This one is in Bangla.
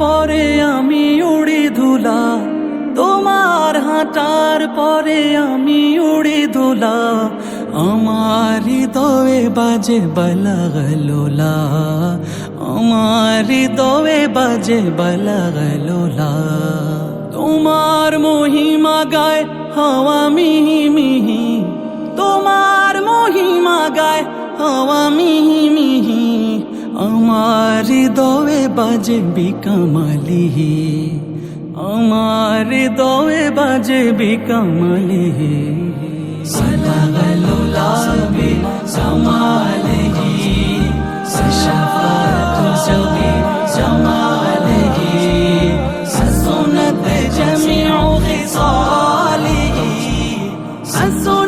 পরে আমি উড়ি ধুলা, তোমার হাঁটার পরে আমি উড়ি ধুলা, আমার হৃদয়ে বাজে বালা আমার হৃদয়ে বাজে বালা গলোলা তোমার মহিমা গায়, হাওয়া মিহি মিহি, তোমার মহিমা গায়, হাওয়া মিহি দোয়ে বাজে বিকামালি আমার দোয়ে বাজে বিকামালি সদাগলুলাবি সমালিহি সশাফাতু সবি জামালিহি সসুনত জামিউ খিসালিহি সসুনত